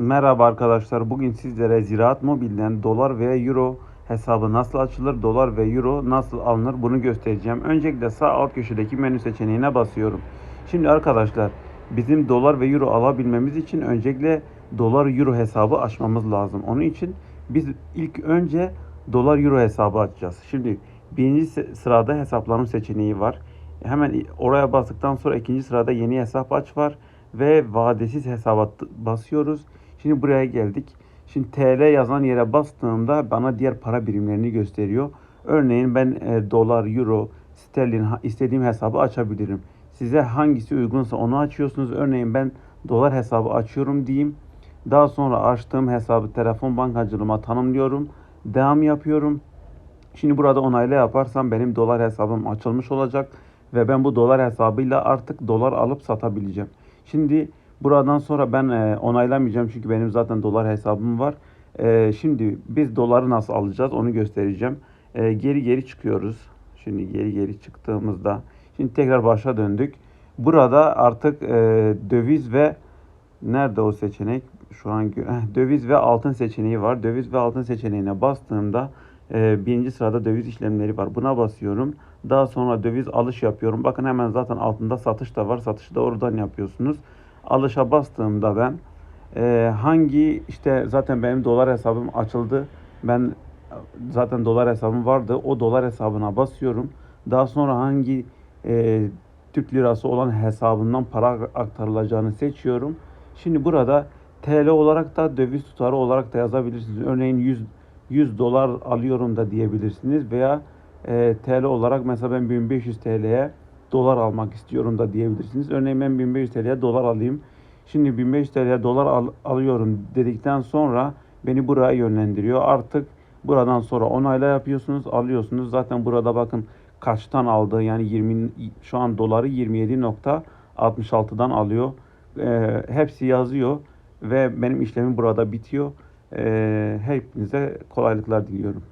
Merhaba arkadaşlar. Bugün sizlere Ziraat Mobil'den dolar veya euro hesabı nasıl açılır, dolar ve euro nasıl alınır bunu göstereceğim. Öncelikle sağ alt köşedeki menü seçeneğine basıyorum. Şimdi arkadaşlar bizim dolar ve euro alabilmemiz için öncelikle dolar euro hesabı açmamız lazım. Onun için biz ilk önce dolar euro hesabı açacağız. Şimdi birinci sı- sırada hesaplanma seçeneği var. Hemen oraya bastıktan sonra ikinci sırada yeni hesap aç var ve vadesiz hesaba basıyoruz. Şimdi buraya geldik. Şimdi TL yazan yere bastığımda bana diğer para birimlerini gösteriyor. Örneğin ben e, dolar, euro, sterlin istediğim hesabı açabilirim. Size hangisi uygunsa onu açıyorsunuz. Örneğin ben dolar hesabı açıyorum diyeyim. Daha sonra açtığım hesabı telefon bankacılığıma tanımlıyorum. Devam yapıyorum. Şimdi burada onayla yaparsam benim dolar hesabım açılmış olacak ve ben bu dolar hesabıyla artık dolar alıp satabileceğim. Şimdi buradan sonra ben e, onaylamayacağım çünkü benim zaten dolar hesabım var. E, şimdi biz doları nasıl alacağız onu göstereceğim. E, geri geri çıkıyoruz. Şimdi geri geri çıktığımızda şimdi tekrar başa döndük. Burada artık döviz ve Nerede o seçenek? Şu an Heh, döviz ve altın seçeneği var. Döviz ve altın seçeneğine bastığımda birinci sırada döviz işlemleri var. Buna basıyorum. Daha sonra döviz alış yapıyorum. Bakın hemen zaten altında satış da var. Satışı da oradan yapıyorsunuz. Alışa bastığımda ben e, hangi işte zaten benim dolar hesabım açıldı. Ben zaten dolar hesabım vardı. O dolar hesabına basıyorum. Daha sonra hangi e, Türk lirası olan hesabından para aktarılacağını seçiyorum. Şimdi burada TL olarak da döviz tutarı olarak da yazabilirsiniz. Örneğin 100 100 dolar alıyorum da diyebilirsiniz veya e, TL olarak mesela ben 1500 TL'ye dolar almak istiyorum da diyebilirsiniz. Örneğin ben 1500 TL'ye dolar alayım. Şimdi 1500 TL'ye dolar al- alıyorum dedikten sonra beni buraya yönlendiriyor. Artık buradan sonra onayla yapıyorsunuz, alıyorsunuz. Zaten burada bakın kaçtan aldı yani 20 şu an doları 27.66'dan alıyor. Ee, hepsi yazıyor ve benim işlemim burada bitiyor. Ee, hepinize kolaylıklar diliyorum.